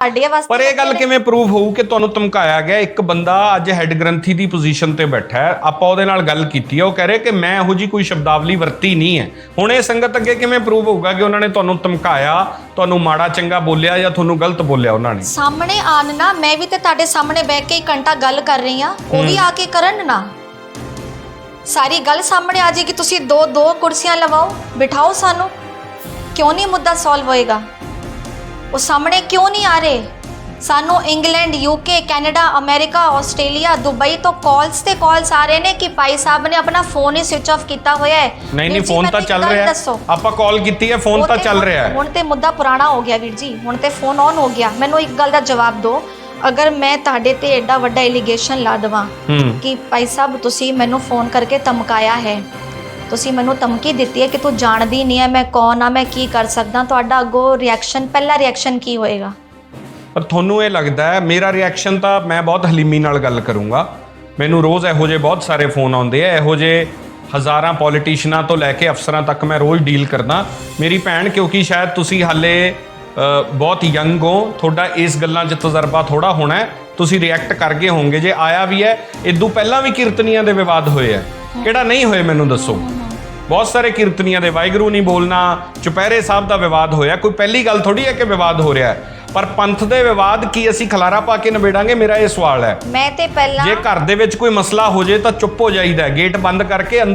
ਤੁਹਾਡੇ ਵਾਸਤੇ ਪਰ ਇਹ ਗੱਲ। ਕਿਵੇਂ ਪ੍ਰੂਵ ਹੋਊ ਕਿ ਤੁਹਾਨੂੰ ਧਮਕਾਇਆ ਗਿਆ? ਇੱਕ ਬੰਦਾ ਅੱਜ ਹੈੱਡ ਗ੍ਰੰਥੀ ਦੀ ਪੋਜੀਸ਼ਨ ਤੇ ਬੈਠਾ ਹੈ। ਆਪਾਂ ਉਹਦੇ ਨਾਲ ਗੱਲ ਕੀਤੀ ਹੈ। ਉਹ ਕਹਿ ਰਿਹਾ ਕਿ ਮੈਂ ਇਹੋ ਜੀ ਕੋਈ ਸ਼ਬਦਾਵਲੀ ਵਰਤੀ ਨਹੀਂ ਹੈ। ਹੁਣ ਇਹ ਸੰਗਤ ਅੱਗੇ ਕਿਵੇਂ ਪ੍ਰੂਵ ਹੋਊਗਾ ਕਿ ਉਹਨਾਂ ਨੇ ਤੁਹਾਨੂੰ ਧਮਕਾਇਆ ਤੁਹਾਨੂੰ ਮਾੜਾ ਚੰਗਾ ਬੋਲਿਆ ਜਾਂ ਤੁਹਾਨੂੰ ਗਲਤ ਬੋਲਿਆ ਉਹਨਾਂ ਨੇ? ਸਾਹਮਣੇ ਆਣ ਨਾ ਮੈਂ ਵੀ ਤੇ ਤੁਹਾਡੇ ਸਾਹਮਣੇ ਬਹਿ ਕੇ ਇੱਕ ਘੰਟਾ ਗੱਲ ਕਰ ਰਹੀ ਆ ਉਹ ਵੀ ਆ ਕੇ ਕਰਨ ਨਾ। ਸਾਰੀ ਗੱਲ ਸਾਹਮਣੇ ਆ ਜਾਏਗੀ। ਤੁਸੀਂ ਦੋ ਦੋ ਕੁਰਸੀਆਂ ਲਵਾਓ ਬਿਠਾਓ ਸਾਨੂੰ। ਕਿਉਂ ਨਹੀਂ ਮੁੱਦਾ ਸੋਲਵ ਹੋਏਗਾ? ਉਹ ਸਾਹਮਣੇ ਕਿਉਂ ਨਹੀਂ ਆ ਰਹੇ? ਸਾਨੂੰ England UK Canada America Australia Dubai ਤੋਂ ਕਾਲਸ ਤੇ ਕਾਲਸ ਆ ਰਹੇ ਨੇ ਕਿ ਭਾਈ ਸਾਹਿਬ ਨੇ ਆਪਣਾ ਫੋਨ ਹੀ ਸਵਿਚ ਆਫ ਕੀਤਾ ਹੋਇਆ ਹੈ। ਨਹੀਂ ਨਹੀਂ ਵੀਰ ਜੀ, ਫੋਨ ਤਾਂ ਚੱਲ ਗੱਲ ਰਿਹਾ ਹੈ। ਦੱਸੋ। ਆਪਾਂ ਕਾਲ ਕੀਤੀ ਹੈ ਫੋਨ ਤਾਂ ਚੱਲ ਰਿਹਾ ਹੈ। ਹੁਣ ਤੇ ਮੁੱਦਾ ਪੁਰਾਣਾ ਹੋ ਗਿਆ ਵੀਰ ਜੀ ਹੁਣ ਤੇ ਫੋਨ ਔਨ ਹੋ ਗਿਆ। ਮੈਨੂੰ ਇੱਕ ਗੱਲ ਦਾ ਜਵਾਬ ਦਿਓ। ਅਗਰ ਮੈਂ ਤੁਹਾਡੇ ਤੇ ਐਡਾ ਵੱਡਾ ਐਲੀਗੇਸ਼ਨ ਲਾ ਦਵਾਂ ਹੂੰ। ਕਿ ਭਾਈ ਸਾਹਿਬ ਤੁਸੀਂ ਮੈਨੂੰ ਫੋਨ ਕਰਕੇ ਧਮਕਾਇਆ ਹੈ ਤੁਸੀਂ ਮੈਨੂੰ ਧਮਕੀ ਦਿੱਤੀ ਹੈ ਕਿ ਤੂੰ ਜਾਣਦੀ ਨਹੀਂ ਹੈ, ਮੈਂ ਕੌਣ ਆ, ਮੈਂ ਕੀ ਕਰ ਸਕਦਾ? ਤੁਹਾਡਾ ਅੱਗੋਂ ਰਿਐਕਸ਼ਨ ਪਹਿਲਾ ਰਿਐਕਸ਼ਨ ਕੀ ਹੋਏਗਾ? ਪਰ ਤੁਹਾਨੂੰ ਇਹ ਲੱਗਦਾ ਹੈ, ਮੇਰਾ ਰਿਐਕਸ਼ਨ ਤਾਂ ਮੈਂ ਬਹੁਤ ਹਲੀਮੀ ਨਾਲ ਗੱਲ ਕਰੂੰਗਾ। ਮੈਨੂੰ ਰੋਜ਼ ਇਹੋ ਜਿਹੇ ਬਹੁਤ ਸਾਰੇ ਫੋਨ ਆਉਂਦੇ ਆ, ਇਹੋ ਜਿਹੇ ਹਜ਼ਾਰਾਂ ਪੋਲੀਟੀਸ਼ੀਨਾਂ ਤੋਂ ਲੈ ਕੇ ਅਫਸਰਾਂ ਤੱਕ ਮੈਂ ਰੋਜ਼ ਡੀਲ ਕਰਦਾ। ਮੇਰੀ ਭੈਣ, ਕਿਉਂਕਿ ਸ਼ਾਇਦ ਤੁਸੀਂ ਹਾਲੇ ਬਹੁਤ ਯੰਗ ਹੋ, ਤੁਹਾਡਾ ਇਸ ਗੱਲਾਂ 'ਚ ਤਜਰਬਾ ਥੋੜਾ ਹੋਣਾ ਤੁਸੀਂ ਰਿਐਕਟ ਕਰ ਗਏ ਹੋਵੋਗੇ। ਜੇ ਆਇਆ ਵੀ ਹੈ ਇਦੋਂ ਪਹਿਲਾਂ ਵੀ ਕੀਰਤਨੀਆਂ ਦੇ ਵਿਵਾਦ ਹੋਏ ਆ। ਕਿਹੜਾ ਨਹੀਂ ਹੋਏ, ਮੈਨੂੰ ਦੱਸੋ। ਬਹੁਤ ਸਾਰੇ ਕੀਰਤਨੀਆਂ ਦੇ ਵਾਹਿਗੁਰੂ ਨਹੀਂ ਬੋਲਣਾ ਚੁਪਹਿਰੇ ਸਾਹਿਬ ਦਾ ਵਿਵਾਦ ਹੋਇਆ। ਕੋਈ ਪਹਿਲੀ ਗੱਲ ਥੋੜੀ ਹੈ ਕਿ ਵਿਵਾਦ ਹੋ ਰਿਹਾ ਹੈ। ਪਰ ਪੰਥ ਦੇ ਵਿਵਾਦ ਕੀ ਅਸੀਂ ਖਲਾਰਾ ਪਾ ਕੇ ਨਿਬੇੜਾਂਗੇ? ਮੇਰਾ ਇਹ ਸਵਾਲ ਹੈ। ਮੈਂ ਤੇ ਪਹਿਲਾਂ ਜੇ ਘਰ ਦੇ ਵਿੱਚ ਕੋਈ ਮਸਲਾ ਹੋ ਜੇ ਤਾਂ ਚੁੱਪ ਹੋ ਜਾਈਦਾ ਹੈ, ਗੇਟ ਬੰਦ ਕਰਕੇ